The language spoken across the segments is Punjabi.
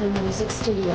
the music studio.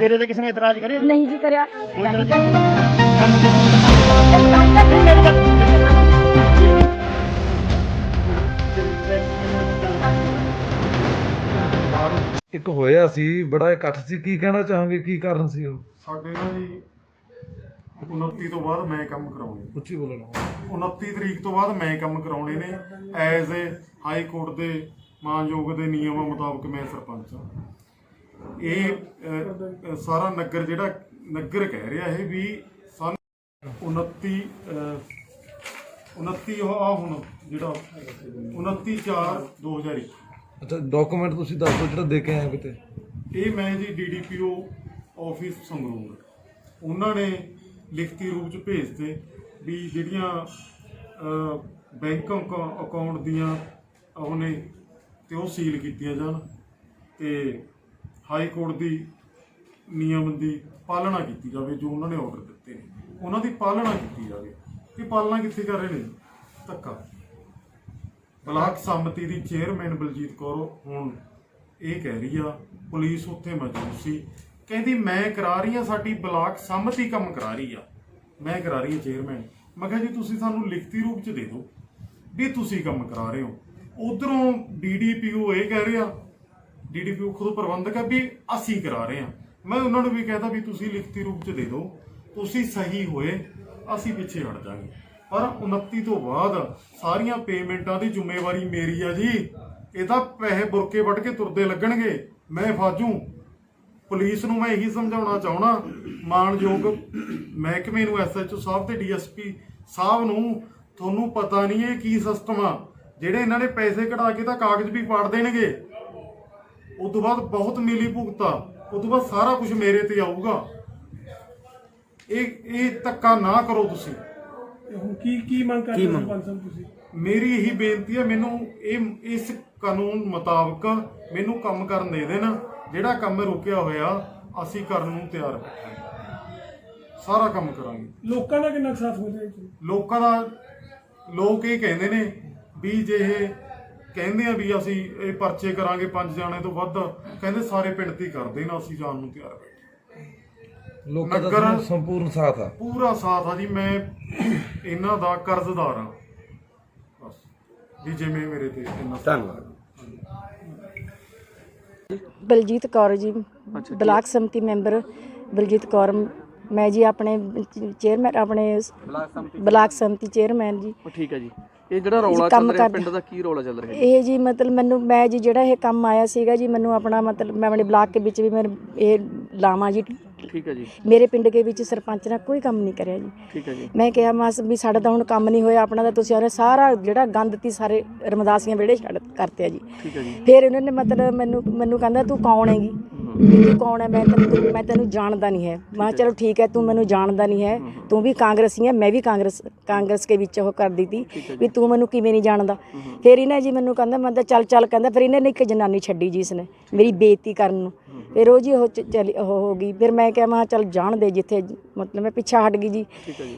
ਤੇਰੇ ਤੇ ਕਿਸੇ ਨੇ ਇਤਰਾਜ਼ ਕਰਿਆ? ਨਹੀਂ ਜੀ ਕਰਿਆ। ਇੱਕ ਹੋਇਆ ਸੀ ਬੜਾ ਇਕੱਠ ਸੀ। ਕੀ ਕਹਿਣਾ ਚਾਹਾਂਗੇ? ਕੀ ਕਾਰਨ ਸੀ ਉਹ? ਸਾਡੇ ਨਾਲ ਜੀ 29 ਤੋਂ ਬਾਅਦ ਮੈਂ ਕੰਮ ਕਰਾਉਣੇ। ਉੱਚੀ ਬੋਲਣਾ। 29 ਤਰੀਕ ਤੋਂ ਬਾਅਦ ਮੈਂ ਕੰਮ ਕਰਾਉਣੇ ਨੇ ਐਜ਼ ਏ ਹਾਈ ਕੋਰਟ ਦੇ ਮਾਨਯੋਗ ਦੇ ਨਿਯਮਾਂ ਮੁਤਾਬਕ ਮੈਂ ਸਰਪੰਚ ਹਾਂ। ਇਹ ਸਾਰਾ ਨਗਰ ਜਿਹੜਾ ਨਗਰ ਕਹਿ ਰਿਹਾ ਇਹ ਵੀ ਸਨ 29 ਅਹ, 29 ਉਹ ਆ ਹੁਣ ਜਿਹੜਾ 29 4 2021 ਅੱਛਾ ਡਾਕੂਮੈਂਟ ਤੁਸੀਂ ਦੱਸ ਦਿਓ ਜਿਹੜਾ ਦੇ ਕੇ ਆਏ ਕਿਤੇ। ਇਹ ਮੈਂ ਜੀ ਡੀਡੀਪੀਓ ਆਫਿਸ ਸੰਗਰੂਰ। ਉਹਨਾਂ ਨੇ ਲਿਖਤੀ ਰੂਪ ਚ ਭੇਜਤੇ ਵੀ ਜਿਹੜੀਆਂ ਅਹ, ਬੈਂਕ ਅਕਾ- ਅਕਾਊਂਟ ਦੀਆਂ ਉਹਨੇ ਤੇ ਉਹ ਸੀਲ ਕੀਤੀਆਂ ਜਾਣ ਤੇ ਹਾਈ ਕੋਰਟ ਦੀ ਨਿਯਮ ਦੀ ਪਾਲਣਾ ਕੀਤੀ ਜਾਵੇ ਜੋ ਉਹਨਾਂ ਨੇ ਆਰਡਰ ਦਿੱਤੇ ਨੇ। ਉਹਨਾਂ ਦੀ ਪਾਲਣਾ ਕੀਤੀ ਜਾਵੇ। ਇਹ ਪਾਲਣਾ ਕਿੱਥੇ ਕਰ ਰਹੇ ਨੇ? ਧੱਕਾ। ਬਲਾਕ ਸੰਮਤੀ ਦੀ ਚੇਅਰਮੈਨ ਬਲਜੀਤ ਕੌਰ ਹੁਣ ਇਹ ਕਹਿ ਰਹੀ ਆ, ਪੁਲਿਸ ਉੱਥੇ ਮੌਜੂਦ ਸੀ। ਕਹਿੰਦੀ, ਮੈਂ ਕਰਾ ਰਹੀ ਆ, ਸਾਡੀ ਬਲਾਕ ਸੰਮਤੀ ਕੰਮ ਕਰਾ ਰਹੀ ਆ। ਮੈਂ ਕਰਾ ਰਹੀ ਆ ਚੇਅਰਮੈਨ ਮੈਂ ਕਿਹਾ, ਜੀ, ਤੁਸੀਂ ਸਾਨੂੰ ਲਿਖਤੀ ਰੂਪ ਚ ਦੇ ਦਿਓ ਵੀ ਤੁਸੀਂ ਕੰਮ ਕਰਾ ਰਹੇ ਹੋ। ਉਧਰੋਂ ਡੀਡੀਪੀਓ ਇਹ ਕਹਿ ਰਿਹਾ ਡੀਡੀਪੀਓ ਖੁਦ ਪ੍ਰਬੰਧਕ ਹੈ ਵੀ ਅਸੀਂ ਕਰਾ ਰਹੇ ਹਾਂ। ਮੈਂ ਉਹਨਾਂ ਨੂੰ ਵੀ ਕਹਿਤਾ ਵੀ ਤੁਸੀਂ ਲਿਖਤੀ ਰੂਪ ਚ ਦੇ ਦਿਓ, ਤੁਸੀਂ ਸਹੀ ਹੋਏ, ਅਸੀਂ ਪਿੱਛੇ ਹਟ ਜਾਾਂਗੇ। ਪਰ 29 ਤੋਂ ਬਾਅਦ ਸਾਰੀਆਂ ਪੇਮੈਂਟਾਂ ਦੀ ਜ਼ਿੰਮੇਵਾਰੀ ਮੇਰੀ ਆ ਜੀ। ਇਹ ਤਾਂ ਪੈਸੇ ਬੁਰਕੇ ਵੱਢ ਕੇ ਤੁਰਦੇ ਲੱਗਣਗੇ। ਮੈਂ ਫਾਜੂ, ਪੁਲਿਸ ਨੂੰ ਮੈਂ ਇਹੀ ਸਮਝਾਉਣਾ ਚਾਹਣਾ ਮਾਨਯੋਗ ਮਹਿਕਮੇ ਨੂੰ ਐਸਐਚਓ ਸਾਹਿਬ ਤੇ ਡੀਐਸਪੀ ਸਾਹਿਬ ਨੂੰ, ਤੁਹਾਨੂੰ ਪਤਾ ਨਹੀਂ ਇਹ ਕੀ ਸਿਸਟਮ ਆ। ਜਿਹੜੇ ਇਹਨਾਂ ਨੇ ਪੈਸੇ ਕਢਾ ਕੇ ਤਾਂ ਕਾਗਜ਼ ਵੀ ਪਾੜ ਦੇਣਗੇ। ਉਸ ਤੋਂ ਬਾਅਦ ਬਹੁਤ ਮਿਲੀ ਭੁਗਤਾ ਉਸ ਤੋਂ ਬਾਅਦ ਸਾਰਾ ਕੁਝ ਮੇਰੇ ਤੇ ਆਊਗਾ। ਇਹ ਇਹ ਧੱਕਾ ਨਾ ਕਰੋ ਤੁਸੀਂ। ਹੁਣ ਕੀ ਕੀ ਮੰਗ ਕਰਦੇ ਹੋ ਸਰਪੰਚ ਸਾਹਿਬ ਤੁਸੀਂ? ਮੇਰੀ ਇਹੀ ਬੇਨਤੀ ਹੈ ਮੈਨੂੰ ਇਹ ਇਸ ਕਾਨੂੰਨ ਮੁਤਾਬਕ ਮੈਨੂੰ ਕੰਮ ਕਰਨ ਦੇ ਦੇਣ। ਜਿਹੜਾ ਕੰਮ ਰੁਕਿਆ ਹੋਇਆ ਅਸੀਂ ਕਰਨ ਨੂੰ ਤਿਆਰ ਬੈਠੇ ਹਾਂ। ਸਾਰਾ ਕੰਮ ਕਰਾਂਗੇ। ਲੋਕਾਂ ਦਾ ਕਿੰਨਾ ਸਾਥ ਹੋ ਜਾਏ ਜੀ ਲੋਕਾਂ ਦਾ ਲੋਕ ਇਹ ਕਹਿੰਦੇ ਨੇ ਵੀ ਜੇ ਇਹ ਕਹਿੰਦੇ ਆ ਵੀ ਅਸੀਂ ਇਹ ਪਰਚੇ ਕਰਾਂਗੇ ਪੰਜ ਜਾਣੇ ਤੋਂ ਵੱਧ ਕਹਿੰਦੇ ਸਾਰੇ ਪਿੰਡ ਹੀ ਕਰਦੇ ਨੇ ਅਸੀਂ ਜਾਣ ਨੂੰ ਤਿਆਰ ਬੈਠੇ ਲੋਕਾਂ ਦਾ ਨਗਰ- ਤੁਹਾਨੂੰ ਸੰਪੂਰਨ ਸਾਥ ਆ। ਪੂਰਾ ਸਾਥ ਆ ਜੀ ਮੈਂ ਇਹਨਾਂ ਦਾ ਕਰਜ਼ਦਾਰ ਹਾਂ। ਬਸ ਵੀ ਜਿਵੇਂ ਮੇਰੇ ਤੇ ਇੰਨਾ ਧੰਨਵਾਦ। ਬਲਜੀਤ ਕੌਰ ਜੀ ਬਲਾਕ ਸੰਮਤੀ ਮੈਂਬਰ ਬਲਜੀਤ ਕੌਰ। ਮੈਂ ਜੀ ਆਪਣੇ ਚੇਅਰਮੈਨ ਆਪਣੇ ਬਲਾਕ ਸੰਮਤੀ ਚੇਅਰਮੈਨ ਜੀ। ਉਹ ਠੀਕ ਹੈ ਜੀ। ਇਹ ਜਿਹੜਾ ਰੌਲਾ ਚੱਲ ਰਿਹਾ ਪਿੰਡ ਦਾ ਕੀ ਰੌਲਾ ਚੱਲ ਰਿਹਾ ਇਹ ਜੀ ਮਤਲਬ ਮੈਨੂੰ ਮੈਂ ਜੀ ਜਿਹੜਾ ਇਹ ਕੰਮ ਆਇਆ ਸੀਗਾ ਜੀ ਮੈਨੂੰ ਆਪਣਾ ਮਤਲਬ ਮੈਂ ਆਪਣੇ ਬਲਾਕ ਦੇ ਵਿੱਚ ਵੀ ਮੈਂ ਇਹ ਲਾਵਾਂ ਜੀ ਠੀਕ ਹੈ ਜੀ। ਮੇਰੇ ਪਿੰਡ ਦੇ ਵਿੱਚ ਸਰਪੰਚ ਨੇ ਕੋਈ ਕੰਮ ਨਹੀਂ ਕਰਿਆ ਜੀ। ਠੀਕ ਹੈ ਜੀ। ਮੈਂ ਕਿਹਾ ਮਾਸ ਵੀ ਸਾਡਾ ਤਾਂ ਹੁਣ ਕੰਮ ਨਹੀਂ ਹੋਇਆ ਆਪਣਾ ਤਾਂ ਤੁਸੀਂ ਉਹਨੇ ਸਾਰਾ ਜਿਹੜਾ ਗੰਦ ਤੀ ਸਾਰੇ ਰਮਦਾਸੀਆਂ ਵਿਹੜੇ ਛੱਡ ਕਰਤੇ ਆ ਜੀ। ਠੀਕ ਹੈ ਜੀ। ਫਿਰ ਉਹਨਾਂ ਨੇ ਮਤਲਬ ਮੈਨੂੰ ਮੈਨੂੰ ਕਹਿੰਦਾ ਤੂੰ ਕੌਣ ਹੈਗੀ? ਤੂੰ ਕੌਣ ਹੈ? ਮੈਂ ਤੈਨੂੰ ਮੈਂ ਤੈਨੂੰ ਜਾਣਦਾ ਨਹੀਂ ਹੈ। ਮੈਂ ਚਲੋ ਠੀਕ ਹੈ ਤੂੰ ਮੈਨੂੰ ਜਾਣਦਾ ਨਹੀਂ ਹੈ। ਤੂੰ ਵੀ ਕਾਂਗਰਸੀ ਹੈ ਮੈਂ ਵੀ ਕਾਂਗਰਸ ਕਾਂਗਰਸ ਦੇ ਵਿੱਚ ਉਹ ਕਰਦੀ ਤੀ। ਵੀ ਤੂੰ ਮੈਨੂੰ ਕਿਵੇਂ ਨਹੀਂ ਜਾਣਦਾ? ਫਿਰ ਇਹਨੇ ਜੀ ਮੈਨੂੰ ਕਹਿੰਦਾ ਮੈਂ ਤਾਂ ਚੱਲ ਚੱਲ ਕਹਿੰਦਾ ਫਿਰ ਇਹਨੇ ਇੱਕ ਜਨਾਨੀ ਛੱਡੀ ਜੀ ਇਸਨੇ ਮੇਰੀ ਬੇਇੱਜ਼ਤੀ ਕਰਨ ਨੂੰ। ਫਿਰ ਉਹ ਜੀ ਉਹ ਚ- ਚਲੀ ਉਹ ਹੋ ਗਈ। ਫਿਰ ਮੈਂ ਕਿਹਾ ਮੈਂ ਕਿਹਾ ਚੱਲ ਜਾਣ ਦੇ ਜਿੱਥੇ ਮਤਲਬ ਮੈਂ ਪਿੱਛਾ ਹਟ ਗਈ ਜੀ।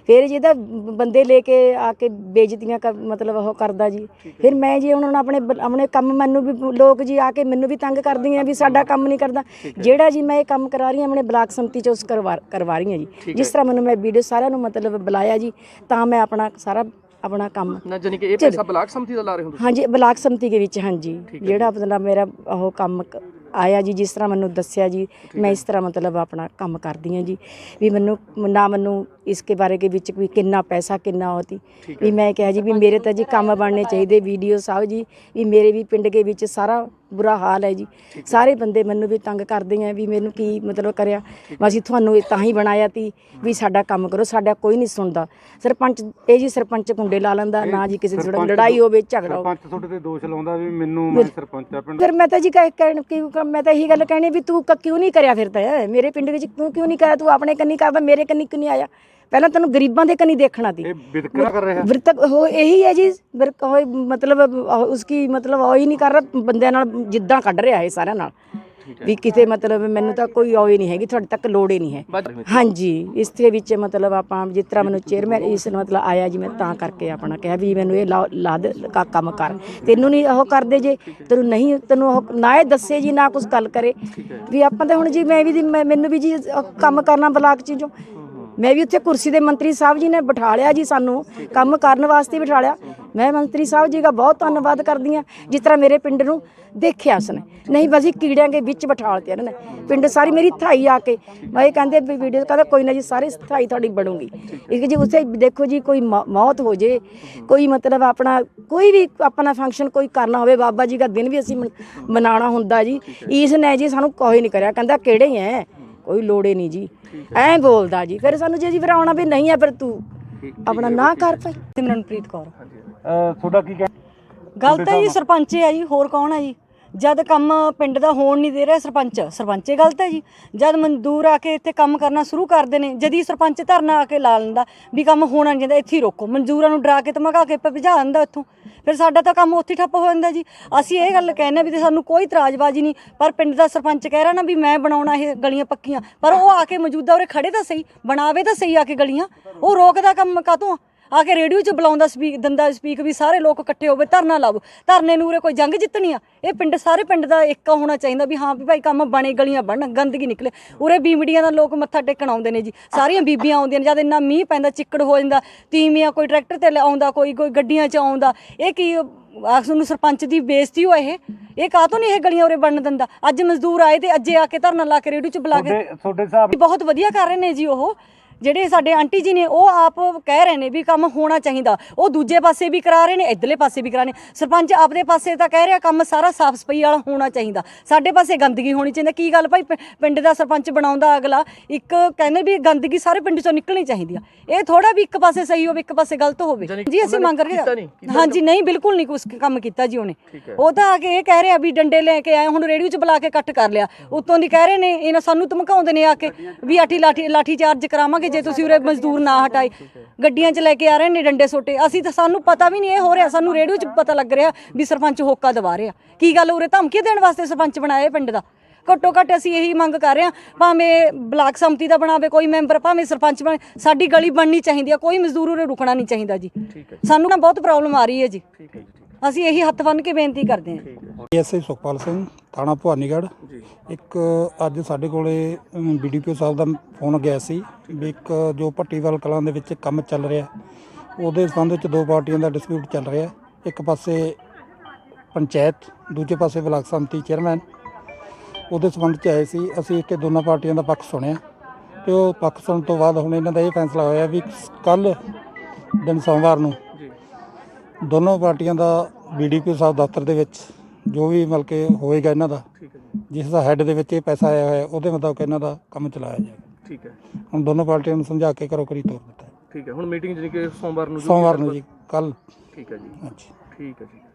ਫਿਰ ਜਿਹਦਾ ਬੰਦੇ ਲੈ ਕੇ ਆ ਕੇ ਬੇਇੱਜ਼ਤੀਆਂ ਕਰ ਮਤਲਬ ਉਹ ਕਰਦਾ ਜੀ। ਫਿਰ ਮੈਂ ਜੀ ਉਹਨਾਂ ਨੂੰ ਆਪਣੇ ਬ- ਆਪਣੇ ਕੰਮ ਮੈਨੂੰ ਵੀ ਲੋਕ ਜੀ ਆ ਕੇ ਮੈਨੂੰ ਵੀ ਤੰਗ ਕਰਦੀਆਂ ਵੀ ਸਾਡਾ ਕੰਮ ਨਹੀਂ ਕਰਦਾ। ਜਿਹੜਾ ਜੀ ਮੈਂ ਇਹ ਕੰਮ ਕਰਾ ਰਹੀ ਹਾਂ ਆਪਣੇ ਬਲਾਕ ਸੰਮਤੀ ਚ ਉਸ ਕਰਵਾ ਕਰਵਾ ਰਹੀ ਹਾਂ ਜੀ। ਜਿਸ ਤਰ੍ਹਾਂ ਮੈਨੂੰ ਮੈਂ ਵੀਡੀਓ ਸਾਰਿਆਂ ਨੂੰ ਮਤਲਬ ਬੁਲਾਇਆ ਜੀ ਤਾਂ ਮੈਂ ਆਪਣਾ ਸਾਰਾ ਆਪਣਾ ਕੰਮ। ਨਾ ਜਾਨੀ ਕਿ ਇਹ ਪੈਸਾ ਬਲਾਕ ਸੰਮਤੀ ਦਾ ਲਾ ਰਹੇ ਹੋ ਤੁਸੀਂ? ਹਾਂਜੀ ਬਲਾਕ ਸੰਮਤੀ ਦੇ ਵਿੱਚ ਹਾਂਜੀ। ਜਿਹੜਾ ਆਪਣਾ ਮੇਰਾ ਉਹ ਕੰਮ ਕ- ਆਇਆ ਜੀ ਜਿਸ ਤਰ੍ਹਾਂ ਮੈਨੂੰ ਦੱਸਿਆ ਜੀ ਮੈਂ ਇਸ ਤਰ੍ਹਾਂ ਮਤਲਬ ਆਪਣਾ ਕੰਮ ਕਰਦੀ ਹਾਂ ਜੀ। ਵੀ ਮੈਨੂੰ ਨਾ ਮੈਨੂੰ ਇਸਕੇ ਬਾਰੇ ਕੇ ਵਿੱਚ ਵੀ ਕਿੰਨਾ ਪੈਸਾ ਕਿੰਨਾ ਹੋਤੀ ਵੀ ਮੈਂ ਕਿਹਾ ਜੀ ਵੀ ਮੇਰੇ ਤਾਂ ਜੀ ਕੰਮ ਬਣਨੇ ਚਾਹੀਦੇ ਵੀਡੀਓ ਸਾਹਿਬ ਜੀ ਵੀ ਮੇਰੇ ਵੀ ਪਿੰਡ ਦੇ ਵਿੱਚ ਸਾਰਾ ਬੁਰਾ ਹਾਲ ਹੈ ਜੀ। ਸਾਰੇ ਬੰਦੇ ਮੈਨੂੰ ਵੀ ਤੰਗ ਕਰਦੇ ਆ ਵੀ ਮੈਨੂੰ ਕੀ ਮਤਲਬ ਕਰਿਆ। ਅਸੀਂ ਤੁਹਾਨੂੰ ਇਹ ਤਾਂ ਹੀ ਬਣਾਇਆ ਤੀ ਵੀ ਸਾਡਾ ਕੰਮ ਕਰੋ ਸਾਡਾ ਕੋਈ ਨਹੀਂ ਸੁਣਦਾ। ਸਰਪੰਚ ਇਹ ਜੀ ਸਰਪੰਚ ਕੁੰਡੇ ਲਾ ਲੈਂਦਾ ਨਾ ਜੀ ਕਿਸੇ ਦੀ ਲੜਾਈ ਹੋਵੇ ਝਗੜਾ ਹੋਵੇ। ਸਰਪੰਚ ਤੁਹਾਡੇ ਤੇ ਦੋਸ਼ ਲਾਉਂਦਾ ਵੀ ਮੈਨੂੰ ਮੈਂ ਸਰਪੰਚ ਆ ਪਿੰਡ ਫਿਰ ਮੈਂ ਤਾਂ ਜੀ ਕਹਿ ਕਹਿਣ ਕੀ ਮੈਂ ਤਾਂ ਇਹੀ ਗੱਲ ਕਹਿਣੀ ਵੀ ਤੂੰ ਕਿਉਂ ਨਹੀਂ ਕਰਿਆ ਫਿਰ ਤਾਂ? ਮੇਰੇ ਪਿੰਡ ਵਿੱਚ ਤੂੰ ਕਿਉਂ ਨਹੀਂ ਕਰਿਆ? ਤੂੰ ਆਪਣੇ ਕੰਨੀ ਕਰਦਾ ਮੇਰੇ ਕੰਨੀ ਕਿਉਂ ਨਹੀਂ ਆਇਆ? ਪਹਿਲਾਂ ਤੈਨੂੰ ਗਰੀਬਾਂ ਦੇ ਕੰਨੀ ਦੇਖਣਾ ਤੀ ਇਹ ਵਿਤਕਰਾ ਕਰ ਰਿਹਾ। ਵਰਤਕ ਹੋ ਇਹੀ ਹੈ ਜੀ ਵਰਕ ਹੋਏ ਮਤਲਬ ਉਸकी ਮਤਲਬ ਉਹ ਹੀ ਨਹੀਂ ਕਰ ਰਿਹਾ ਬੰਦਿਆਂ ਨਾਲ ਜਿੱਦਾਂ ਕੱਢ ਰਿਹਾ ਹੈ ਸਾਰਿਆਂ ਨਾਲ। ਵੀ ਕਿਤੇ ਮਤਲਬ ਮੈਨੂੰ ਤਾਂ ਕੋਈ ਉਹ ਹੀ ਨਹੀਂ ਹੈਗੀ ਤੁਹਾਡੇ ਤੱਕ ਲੋੜ ਹੀ ਨਹੀਂ ਹੈ। ਹਾਂਜੀ ਇਸ ਦੇ ਵਿੱਚ ਮਤਲਬ ਆਪਾਂ ਜਿਸ ਤਰ੍ਹਾਂ ਮੈਨੂੰ ਚੇਅਰਮੈਨ ਇਸ ਨੂੰ ਮਤਲਬ ਆਇਆ ਜੀ ਮੈਂ ਤਾਂ ਕਰਕੇ ਆਪਣਾ ਕਿਹਾ ਵੀ ਮੈਨੂੰ ਇਹ ਲਾ ਦੇ ਕੰਮ ਕਰ। ਤੈਨੂੰ ਨਹੀਂ ਉਹ ਕਰਦੇ ਜੇ ਤੈਨੂੰ ਨਹੀਂ ਤੈਨੂੰ ਉਹ ਨਾ ਇਹ ਦੱਸੇ ਜੀ ਨਾ ਕੁਝ ਗੱਲ ਕਰੇ। ਵੀ ਆਪਾਂ ਤਾਂ ਹੁਣ ਜੀ ਮੈਂ ਵੀ ਮੈਨੂੰ ਵੀ ਜੀ ਕੰਮ ਕਰਨਾ ਬਲਾਕ ਚ ਜੋ ਮੈਂ ਵੀ ਉੱਥੇ ਕੁਰਸੀ ਦੇ ਮੰਤਰੀ ਸਾਹਿਬ ਜੀ ਨੇ ਬਿਠਾ ਲਿਆ ਜੀ ਸਾਨੂੰ, ਕੰਮ ਕਰਨ ਵਾਸਤੇ ਬਿਠਾ ਲਿਆ। ਮੈਂ ਮੰਤਰੀ ਸਾਹਿਬ ਜੀ ਦਾ ਬਹੁਤ ਧੰਨਵਾਦ ਕਰਦੀ ਹਾਂ, ਜਿਸ ਤਰ੍ਹਾਂ ਮੇਰੇ ਪਿੰਡ ਨੂੰ ਦੇਖਿਆ ਉਸਨੇ। ਨਹੀਂ, ਬਸ ਇਹ ਕੀੜਿਆਂ ਦੇ ਵਿੱਚ ਬਿਠਾ ਲਿਆ ਇਹਨਾਂ ਨੇ। ਪਿੰਡ ਸਾਰੀ ਮੇਰੀ ਥਾਈ ਆ ਕੇ। ਮੈਂ ਇਹ ਕਹਿੰਦੇ ਵੀ ਵੀਡੀਓ ਕਹਿੰਦਾ ਕੋਈ ਨਾ ਜੀ, ਸਾਰੇ ਥਾਈ ਤੁਹਾਡੀ ਬਣੂਗੀ। ਇੱਕ ਜੀ ਉਸੇ ਦੇਖੋ ਜੀ, ਕੋਈ ਮੌ- ਮੌਤ ਹੋ ਜੇ, ਕੋਈ ਮਤਲਬ ਆਪਣਾ, ਕੋਈ ਵੀ ਆਪਣਾ ਫੰਕਸ਼ਨ ਕੋਈ ਕਰਨਾ ਹੋਵੇ, ਬਾਬਾ ਜੀ ਦਾ ਦਿਨ ਵੀ ਅਸੀਂ ਮਨ- ਮਨਾਉਣਾ ਹੁੰਦਾ ਜੀ। ਇਸ ਨੇ ਜੀ ਸਾਨੂੰ ਕੋਈ ਨਹੀਂ ਕਰਿਆ। ਕਹਿੰਦਾ ਕਿਹੜੇ ਐ? ਕੋਈ ਲੋੜੇ ਨਹੀਂ ਜੀ। ਐਂ ਬੋਲਦਾ ਜੀ ਫਿਰ ਸਾਨੂੰ ਜੇ ਜੀ ਫਿਰ ਆਉਣਾ ਵੀ ਨਹੀਂ ਹੈ ਫਿਰ ਤੂੰ ਆਪਣਾ ਨਾ ਕਰ ਭਾਈ ਸਿਮਰਨਪ੍ਰੀਤ ਕੌਰ। ਤੁਹਾਡਾ ਕੀ ਕਹਿ ਗੱਲ ਤਾਂ ਜੀ ਸਰਪੰਚ ਹੈ ਜੀ ਹੋਰ ਕੌਣ ਹੈ ਜੀ? ਜਦ ਕੰਮ ਪਿੰਡ ਦਾ ਹੋਣ ਨਹੀਂ ਦੇ ਰਿਹਾ ਸਰਪੰਚ ਸਰਪੰਚ ਸਰਪੰਚੇ ਗਲਤ ਹੈ ਜੀ। ਜਦ ਮਜ਼ਦੂਰ ਆ ਕੇ ਇੱਥੇ ਕੰਮ ਕਰਨਾ ਸ਼ੁਰੂ ਕਰਦੇ ਨੇ, ਜਦੀ ਸਰਪੰਚ ਧਰਨਾ ਆ ਕੇ ਲਾ ਲੈਂਦਾ ਵੀ ਕੰਮ ਹੋਣਾ ਨਹੀਂ ਚਾਹੀਦਾ ਇੱਥੇ ਹੀ ਰੋਕੋ। ਮਜ਼ਦੂਰਾਂ ਨੂੰ ਡਰਾ ਕੇ ਧਮਕਾ ਕੇ ਭਜਾ ਦਿੰਦਾ ਇੱਥੋਂ। ਫਿਰ ਸਾਡਾ ਤਾਂ ਕੰਮ ਉੱਥੇ ਠੱਪ ਹੋ ਜਾਂਦਾ ਜੀ। ਅਸੀਂ ਇਹ ਗੱਲ ਕਹਿੰਦੇ ਵੀ ਤੇ ਸਾਨੂੰ ਕੋਈ ਇਤਰਾਜ਼ਬਾਜ਼ੀ ਨਹੀਂ, ਪਰ ਪਿੰਡ ਦਾ ਸਰਪੰਚ ਕਹਿ ਰਿਹਾ ਨਾ ਵੀ ਮੈਂ ਬਣਾਉਣਾ ਇਹ ਗਲੀਆਂ ਪੱਕੀਆਂ। ਪਰ ਉਹ ਆ ਕੇ ਮੌਜੂਦਾ ਉਰੇ ਖੜੇ ਤਾਂ ਸਹੀ, ਬਣਾਵੇ ਤਾਂ ਸਹੀ ਆ ਕੇ ਗਲੀਆਂ। ਉਹ ਰੋਕਦਾ ਕੰਮ ਕਾਤੋਂ ਆ ਕੇ ਰੇਡੀਓ 'ਚ ਬੁਲਾਉਂਦਾ ਸਪੀਕ ਦੰਦਾ ਸਪੀਕ ਵੀ ਸਾਰੇ ਲੋਕ ਇਕੱਠੇ ਹੋਵੇ ਧਰਨਾ ਲਾਓ। ਧਰਨੇ ਨੂੰ ਉਰੇ ਕੋਈ ਜੰਗ ਜਿੱਤਣੀ ਆ? ਇਹ ਪਿੰਡ ਸਾਰੇ ਪਿੰਡ ਦਾ ਇੱਕ ਹੋਣਾ ਚਾਹੀਦਾ ਵੀ ਹਾਂ ਵੀ ਭਾਈ ਕੰਮ ਬਣੇ ਗਲੀਆਂ ਬਣਨ ਗੰਦਗੀ ਨਿਕਲੇ। ਉਰੇ ਬੀਮੜੀਆਂ ਦਾ ਲੋਕ ਮੱਥਾ ਟੇਕਣ ਆਉਂਦੇ ਨੇ ਜੀ। ਸਾਰੀਆਂ ਬੀਬੀਆਂ ਆਉਂਦੀਆਂ ਨੇ ਜਦ ਇੰਨਾ ਮੀਂਹ ਪੈਂਦਾ ਚਿੱਕੜ ਹੋ ਜਾਂਦਾ ਤੀਵੀਆਂ ਕੋਈ ਟਰੈਕਟਰ ਤੇ ਆਉਂਦਾ ਕੋਈ ਕੋਈ ਗੱਡੀਆਂ 'ਚ ਆਉਂਦਾ। ਇਹ ਕੀ ਆਖ ਨੂੰ ਸਰਪੰਚ ਦੀ ਬੇਇੱਜ਼ਤੀ ਹੋਏ ਇਹ? ਇਹ ਕਾਹਤੋਂ ਨਹੀਂ ਇਹ ਗਲੀਆਂ ਉਰੇ ਬਣਨ ਦਿੰਦਾ? ਅੱਜ ਮਜ਼ਦੂਰ ਆਏ ਤੇ ਅੱਜੇ ਆ ਕੇ ਧਰਨਾ ਲਾ ਕੇ ਰੇਡੀਓ 'ਚ ਬੁਲਾ ਕੇ ਤੁਹਾਡੇ ਤੁਹਾਡੇ ਹਿਸਾਬ ਬਹੁਤ ਵਧੀਆ ਕਰ ਰਹੇ ਨੇ ਜੀ ਉਹ। ਜਿਹੜੇ ਸਾਡੇ ਆਂਟੀ ਜੀ ਨੇ ਉਹ ਆਪ ਕਹਿ ਰਹੇ ਨੇ ਵੀ ਕੰਮ ਹੋਣਾ ਚਾਹੀਦਾ। ਉਹ ਦੂਜੇ ਪਾਸੇ ਵੀ ਕਰਾ ਰਹੇ ਨੇ ਇਧਰਲੇ ਪਾਸੇ ਵੀ ਕਰਾ ਰਹੇ ਨੇ। ਸਰਪੰਚ ਆਪਦੇ ਪਾਸੇ ਤਾਂ ਕਹਿ ਰਿਹਾ ਕੰਮ ਸਾਰਾ ਸਾਫ਼ ਸਫ਼ਾਈ ਵਾਲਾ ਹੋਣਾ ਚਾਹੀਦਾ। ਸਾਡੇ ਪਾਸੇ ਗੰਦਗੀ ਹੋਣੀ ਚਾਹੀਦੀ। ਕੀ ਗੱਲ ਭਾਈ? ਪਿ- ਪਿੰਡ ਦਾ ਸਰਪੰਚ ਬਣਾਉਂਦਾ ਅਗਲਾ ਇੱਕ ਕਹਿੰਦੇ ਵੀ ਗੰਦਗੀ ਸਾਰੇ ਪਿੰਡ ਚੋਂ ਨਿਕਲਣੀ ਚਾਹੀਦੀ ਆ। ਇਹ ਥੋੜਾ ਵੀ ਇੱਕ ਪਾਸੇ ਸਹੀ ਹੋਵੇ ਇੱਕ ਪਾਸੇ ਗਲਤ ਹੋਵੇ। ਜਾਣੀ ਜੀ ਅਸੀਂ ਉਹਨਾਂ ਮੰਗ ਰਹੇ ਨਹੀਂ, ਕੀਤਾ? ਹਾਂਜੀ ਨਹੀਂ ਬਿਲਕੁਲ ਨਹੀਂ ਕੁਝ ਕੰਮ ਕੀਤਾ ਜੀ ਉਹਨੇ। ਠੀਕ ਹੈ। ਉਹ ਤਾਂ ਆ ਕੇ ਇਹ ਕਹਿ ਰਿਹਾ ਵੀ ਡੰਡੇ ਲੈ ਕੇ ਆਏ ਹੁਣ ਰੇਡੀਓ 'ਚ ਬੁਲਾ ਕੇ ਕੱਟ ਕਰ ਲਿਆ। ਉਤੋਂ ਦੀ ਕਹਿ ਰਹੇ ਨੇ ਇਹਨਾਂ ਸਾਨੂੰ ਧਮਕਾਉਂਦੇ ਨੇ ਆ ਕੇ ਵੀ ਆਠੀ ਲਾਠੀ ਲਾਠੀ ਚਾਰਜ ਕਰਾਵਾਂਗੇ। ਜੇ ਤੁਸੀਂ ਉਰੇ ਮਜ਼ਦੂਰ ਨਾ ਹਟਾਏ ਗੱਡੀਆਂ 'ਚ ਲੈ ਕੇ ਆ ਰਹੇ ਨੇ ਡੰਡੇ ਸੋਟੇ ਅਸੀਂ ਤਾਂ ਸਾਨੂੰ ਪਤਾ ਵੀ ਨਹੀਂ ਇਹ ਹੋ ਰਿਹਾ ਸਾਨੂੰ ਰੇਡੀਓ 'ਚ ਪਤਾ ਲੱਗ ਰਿਹਾ ਵੀ ਸਰਪੰਚ ਹੋਕਾ ਦਵਾ ਰਿਹਾ। ਕੀ ਗੱਲ ਉਰੇ ਧਮਕੀ ਦੇਣ ਵਾਸਤੇ ਸਰਪੰਚ ਬਣਾਇਆ ਪਿੰਡ ਦਾ? ਘੱਟੋ ਘੱਟ ਅਸੀਂ ਇਹੀ ਮੰਗ ਕਰ ਰਹੇ ਹਾਂ ਭਾਵੇਂ ਬਲਾਕ ਸੰਮਤੀ ਦਾ ਬਣਾਵੇ ਕੋਈ ਮੈਂਬਰ ਭਾਵੇਂ ਸਰਪੰਚ ਬਣੇ ਸਾਡੀ ਗਲੀ ਬਣਨੀ ਚਾਹੀਦੀ ਆ ਕੋਈ ਮਜ਼ਦੂਰ ਉਰੇ ਰੁਕਣਾ ਨਹੀਂ ਚਾਹੀਦਾ ਜੀ। ਸਾਨੂੰ ਨਾ ਬਹੁਤ ਪ੍ਰੋਬਲਮ ਆ ਰਹੀ ਹੈ ਜੀ। ਠੀਕ ਹੈ ਜੀ ਠੀਕ ਅਸੀਂ ਇਹੀ ਹੱਥ ਬੰਨ੍ਹ ਕੇ ਬੇਨਤੀ ਕਰਦੇ ਹਾਂ। ਐਸਆਈ ਸੁਖਪਾਲ ਸਿੰਘ ਥਾਣਾ ਭਵਾਨੀਗੜ੍ਹ। ਇੱਕ ਅੱਜ ਸਾਡੇ ਕੋਲੇ ਬੀਡੀਪੀਓ ਸਾਹਿਬ ਦਾ ਫੋਨ ਗਿਆ ਸੀ ਵੀ ਇੱਕ ਜੋ ਭੱਟੀਵਾਲ ਕਲਾਂ ਦੇ ਵਿੱਚ ਕੰਮ ਚੱਲ ਰਿਹਾ ਉਹਦੇ ਸੰਬੰਧ ਵਿੱਚ ਦੋ ਪਾਰਟੀਆਂ ਦਾ ਡਿਸਪਿਊਟ ਚੱਲ ਰਿਹਾ। ਇੱਕ ਪਾਸੇ ਪੰਚਾਇਤ ਦੂਜੇ ਪਾਸੇ ਬਲਾਕ ਸੰਮਤੀ ਚੇਅਰਮੈਨ। ਉਹਦੇ ਸੰਬੰਧ 'ਚ ਆਏ ਸੀ ਅਸੀਂ ਇੱਥੇ ਦੋਨਾਂ ਪਾਰਟੀਆਂ ਦਾ ਪੱਖ ਸੁਣਿਆ। ਤੇ ਉਹ ਪੱਖ ਸੁਣਨ ਤੋਂ ਬਾਅਦ ਹੁਣ ਇਹਨਾਂ ਦਾ ਇਹ ਫੈਸਲਾ ਹੋਇਆ ਵੀ ਕੱਲ ਦਿਨ ਸੋਮਵਾਰ ਨੂੰ ਦੋਨੋਂ ਪਾਰਟੀਆਂ ਦਾ ਬੀਡੀਪੀ ਸਾਹਿਬ ਦਫ਼ਤਰ ਦੇ ਵਿੱਚ ਜੋ ਵੀ ਮਤਲਬ ਕਿ ਹੋਏਗਾ ਇਹਨਾਂ ਦਾ ਠੀਕ ਹੈ ਜੀ। ਜਿਸ ਦਾ ਹੈੱਡ ਦੇ ਵਿੱਚ ਇਹ ਪੈਸਾ ਆਇਆ ਹੋਇਆ ਉਹਦੇ ਮੁਤਾਬਕ ਇਹਨਾਂ ਦਾ ਕੰਮ ਚਲਾਇਆ ਜਾਏਗਾ। ਠੀਕ ਹੈ। ਹੁਣ ਦੋਨੋਂ ਪਾਰਟੀਆਂ ਨੂੰ ਸਮਝਾ ਕੇ ਕਰੋ ਕਰੀ ਤੋਰ ਦਿੱਤਾ। ਹੈ। ਠੀਕ ਹੈ ਹੁਣ ਮੀਟਿੰਗ ਜਿਹੜੀ ਕਿ ਸੋਮਵਾਰ ਨੂੰ ਜੋ ਸੋਮਵਾਰ ਨੂੰ ਜੀ ਕੱਲ ਠੀਕ ਹੈ ਜੀ। ਹਾਂਜੀ। ਠੀਕ ਹੈ ਜੀ।